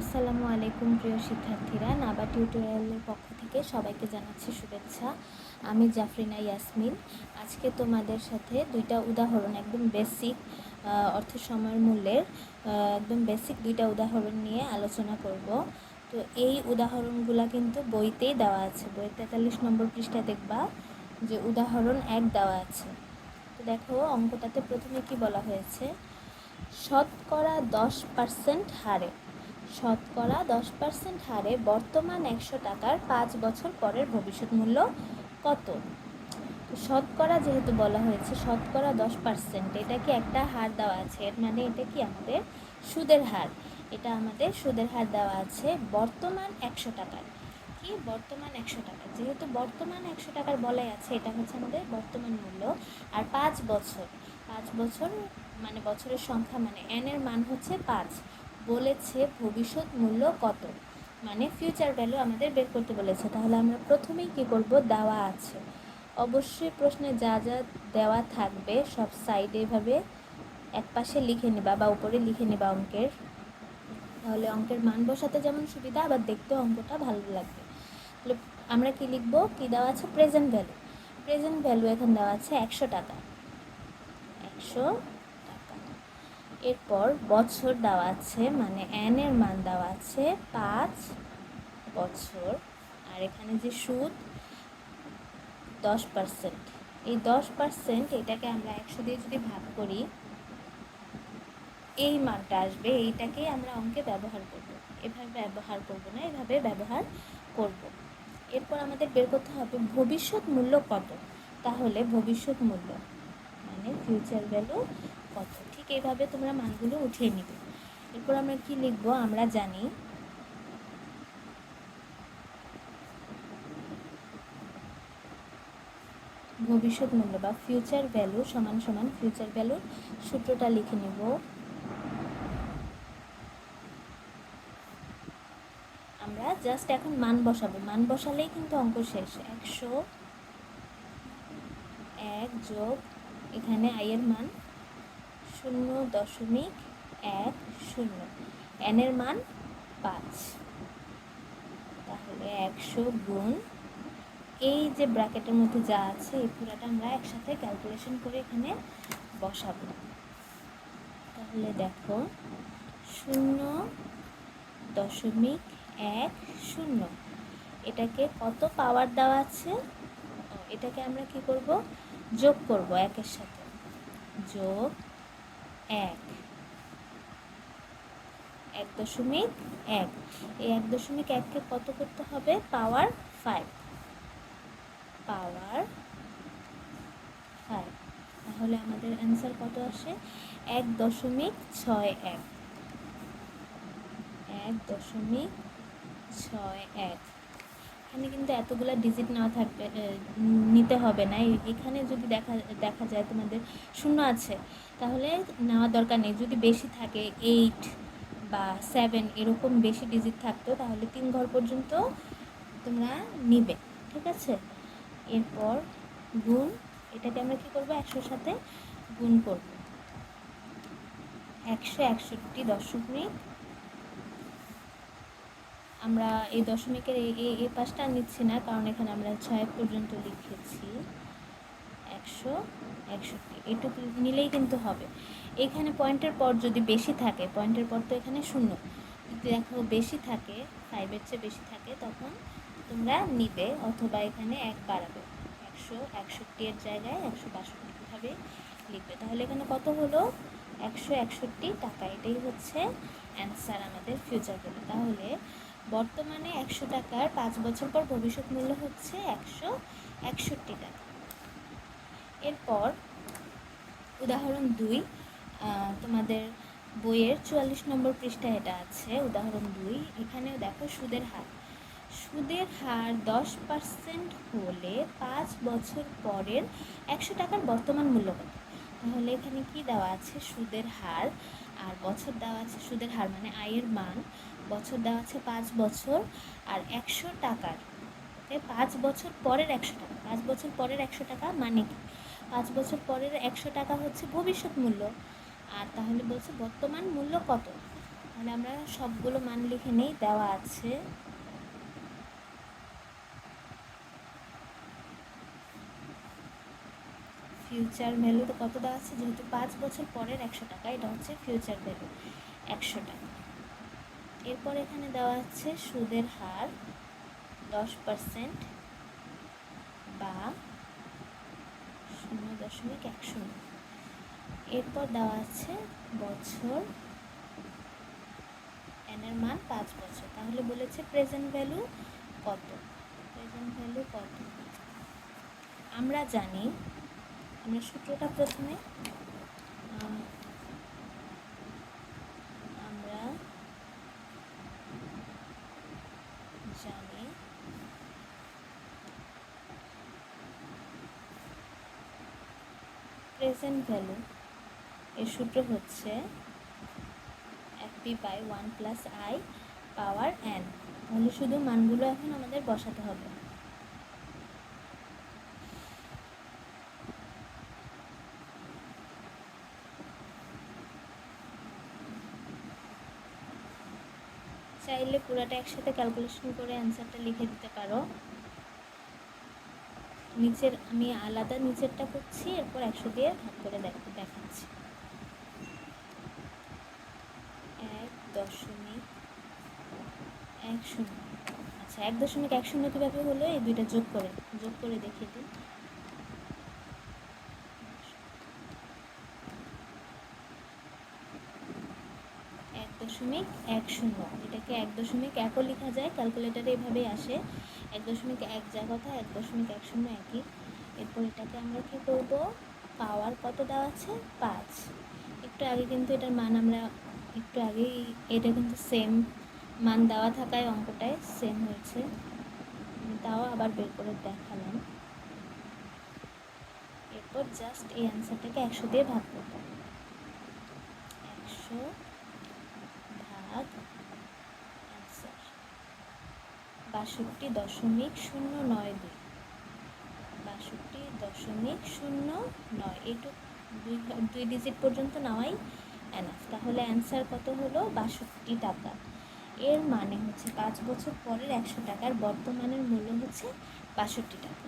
আসসালামু আলাইকুম প্রিয় শিক্ষার্থীরা, নাবা টিউটোরিয়ালের পক্ষ থেকে সবাইকে জানাচ্ছি শুভেচ্ছা। আমি জাফরিনা ইয়াসমিন। আজকে তোমাদের সাথে দুইটা উদাহরণ, একদম বেসিক অর্থ সময়ের মূল্যের একদম বেসিক দুইটা উদাহরণ নিয়ে আলোচনা করব। তো এই উদাহরণগুলো কিন্তু বইতেই দেওয়া আছে। বইয়ের তেতাল্লিশ নম্বর পৃষ্ঠা দেখবা যে উদাহরণ এক দেওয়া আছে। তো দেখো, অঙ্কটাতে প্রথমে কি বলা হয়েছে? শতকরা দশ পার্সেন্ট হারে। শতকরা দশ পার্সেন্ট হারে বর্তমান একশো টাকার পাঁচ বছর পরের ভবিষ্যৎ মূল্য কত? শতকরা যেহেতু বলা হয়েছে, শতকরা দশ পার্সেন্ট এটা কি একটা হার দেওয়া আছে? এর মানে এটা কি আমাদের? সুদের হার। এটা আমাদের সুদের হার দেওয়া আছে বর্তমান একশো টাকার। কি? বর্তমান একশো টাকা যেহেতু বর্তমান একশো টাকার বলাই আছে, এটা হচ্ছে আমাদের বর্তমান মূল্য। আর পাঁচ বছর পাঁচ বছর মানে বছরের সংখ্যা মানে এনের মান হচ্ছে পাঁচ। বলেছে ভবিষ্যৎ মূল্য কত? মানে ফিউচার ভ্যালু আমাদের বের করতে বলেছে। তাহলে আমরা প্রথমেই কি করব? দেওয়া আছে। অবশ্যই প্রশ্নে যা যা দেওয়া থাকবে সব সাইডে এভাবে এক পাশে লিখে নিবা বা উপরে লিখে নেবা অঙ্কের। তাহলে অঙ্কের মান বসাতে যেমন সুবিধা, আবার দেখতেও অঙ্কটা ভালো লাগবে। তাহলে আমরা কি লিখব? কি দেওয়া আছে? প্রেজেন্ট ভ্যালু প্রেজেন্ট ভ্যালু এখন দেওয়া আছে একশো টাকা। একশো এরপর বছর দেওয়া আছে মানে এর মান দেওয়া আছে পাঁচ বছর। আর এখানে যে সুদ, দশ পার্সেন্ট এই দশ পার্সেন্ট এটাকে আমরা একশো দিয়ে যদি ভাগ করি, এই মানটা আসবে, এইটাকেই আমরা অঙ্কে ব্যবহার করব। এভাবে ব্যবহার করব না, এভাবে ব্যবহার করব। এরপর আমাদের বের করতে হবে ভবিষ্যৎ মূল্য কত? তাহলে ভবিষ্যৎ মূল্য মানে ফিউচার ভ্যালু কত ঠিক এইভাবে তোমরা মানগুলো উঠিয়ে নিবে। এরপর আমরা কি লিখব? আমরা জানি ভবিষ্যৎ মূল্য বা ফিউচার ভ্যালু সমান সমান ফিউচার ভ্যালুর সূত্রটা লিখে নেব। আমরা জাস্ট এখন মান বসাবো। মান বসালেই কিন্তু অঙ্ক শেষ। একশো এক যোগ এখানে আয়ের মান শূন্য দশমিক এক শূন্য। এনের মান পাঁচ। তাহলে একশো গুণ এই যে ব্র্যাকেটের মধ্যে যা আছে, এই পুরোটা আমরা একসাথে ক্যালকুলেশন করে এখানে বসাবো। তাহলে দেখো, শূন্য দশমিক এক শূন্য। এটাকে কত পাওয়ার দেওয়া আছে? এটাকে আমরা কি করব? যোগ করব একের সাথে। যোগ এক। এক দশমিক এক। এই এক দশমিক এককে কত করতে হবে? Power five. Power five. তাহলে আমাদের অ্যান্সার কত আসে? এক দশমিক ছয় এক। এক দশমিক ছয় এক। এখানে কিন্তু এতগুলো ডিজিট নেওয়া থাকবে নিতে হবে না। এখানে যদি দেখা দেখা যায় তোমাদের শূন্য আছে, তাহলে নেওয়ার দরকার নেই। যদি বেশি থাকে এইট বা সেভেন এরকম বেশি ডিজিট থাকতো, তাহলে তিন ঘর পর্যন্ত তোমরা নিবে, ঠিক আছে? এরপর গুণ, এটাকে আমরা কী করব? একশোর সাথে গুণ করব। একশো একষট্টি দশমিক আমরা এই দশমিকের এই এই পাশটা নিচ্ছি না, কারণ এখানে আমরা ছয় পর্যন্ত লিখেছি। একশো, একষট্টি, এটুকু নিলেই কিন্তু হবে। এখানে পয়েন্টের পর যদি বেশি থাকে, পয়েন্টের পর তো এখানে শূন্য। যদি দেখো বেশি থাকে ফাইভের চেয়ে বেশি থাকে, তখন তোমরা নিবে, অথবা এখানে এক বাড়াবে। একশো, একষট্টি এর জায়গায় একশো বাষট্টি ভাবে লিখবে। তাহলে এখানে কত হলো? একশো, একষট্টি টাকা। এটাই হচ্ছে অ্যান্সার আমাদের ফিউচার ভ্যালু তাহলে বর্তমানে একশো টাকার পাঁচ বছর পর ভবিষ্যৎ মূল্য হচ্ছে একশো একষট্টি টাকা। এরপর উদাহরণ দুই তোমাদের বইয়ের চুয়াল্লিশ নম্বর পৃষ্ঠায় এটা আছে। উদাহরণ দুই, এখানেও দেখো সুদের হার। সুদের হার দশ পার্সেন্ট হলে পাঁচ বছর পরের একশো টাকার বর্তমান মূল্য কত? তাহলে এখানে কি দেওয়া আছে? সুদের হার। আর বছর দেওয়া আছে সুদের হার মানে আয়ের মান। বছর দেওয়া আছে পাঁচ বছর আর একশো টাকার। ওকে, পাঁচ বছর পরের একশো টাকা, পাঁচ বছর পরের একশো টাকা মানে কি? পাঁচ বছর পরের একশো টাকা হচ্ছে ভবিষ্যৎ মূল্য। আর তাহলে বলছে বর্তমান মূল্য কত? তাহলে আমরা সবগুলো মান লিখে নেই, দেওয়া আছে। ফিউচার ভ্যালু তো কত দেওয়া আছে? যেহেতু পাঁচ বছর পরের একশো টাকা, এটা হচ্ছে ফিউচার ভ্যালু একশো টাকা। এরপর এখানে দেওয়া আছে সুদের হার দশ পার্সেন্ট বা শূন্য দশমিক এক শূন্য। এরপর দেওয়া আছে বছর এনের মান পাঁচ বছর। তাহলে বলেছে প্রেজেন্ট ভ্যালু কত? প্রেজেন্ট ভ্যালু কত? আমরা জানি, আমরা সূত্রটা প্রথমে আহ, আমরা জানি প্রেজেন্ট ভ্যালু এর সূত্র হচ্ছে এক P by one plus I power N তাহলে শুধু মানগুলো এখন আমাদের বসাতে হবে। চাইলে পুরাটা একসাথে ক্যালকুলেশন করে অ্যান্সারটা লিখে দিতে পারো। নিচের আমি আলাদা নিচেরটা করছি, এরপর একশো দিয়ে ভাগ করে দেখ, দেখাচ্ছি। এক দশমিক, এক শূন্য। আচ্ছা এক দশমিক, এক শূন্য কীভাবে হলো? এই দুইটা যোগ করে যোগ করে দেখিয়ে দিন এক দশমিক এক শূন্য। এটাকে এক দশমিক একও লেখা যায় ক্যালকুলেটারে এভাবেই আসে। এক দশমিক এক যা কথা, এক দশমিক এক শূন্য একই। এরপর এটাকে আমরা কী করব? পাওয়ার কত দেওয়া আছে? পাঁচ। একটু আগে কিন্তু এটার মান আমরা একটু আগেই, এটা কিন্তু সেম মান দেওয়া থাকায় অঙ্কটায় সেম হয়েছে। তাও আবার বের করে দেখালাম। এরপর জাস্ট এই অ্যান্সারটাকে একশো দিয়ে ভাগ করতে একশো অ্যান্সার বাষট্টি দশমিক শূন্য নয় দুই। বাষট্টি দশমিক শূন্য নয়। এইটুক দুই দুই ডিজিট পর্যন্ত নেওয়াই এনাফ তাহলে অ্যান্সার কত হলো? বাষট্টি টাকা। এর মানে হচ্ছে পাঁচ বছর পরের একশো টাকার বর্তমানের মূল্য হচ্ছে বাষট্টি টাকা।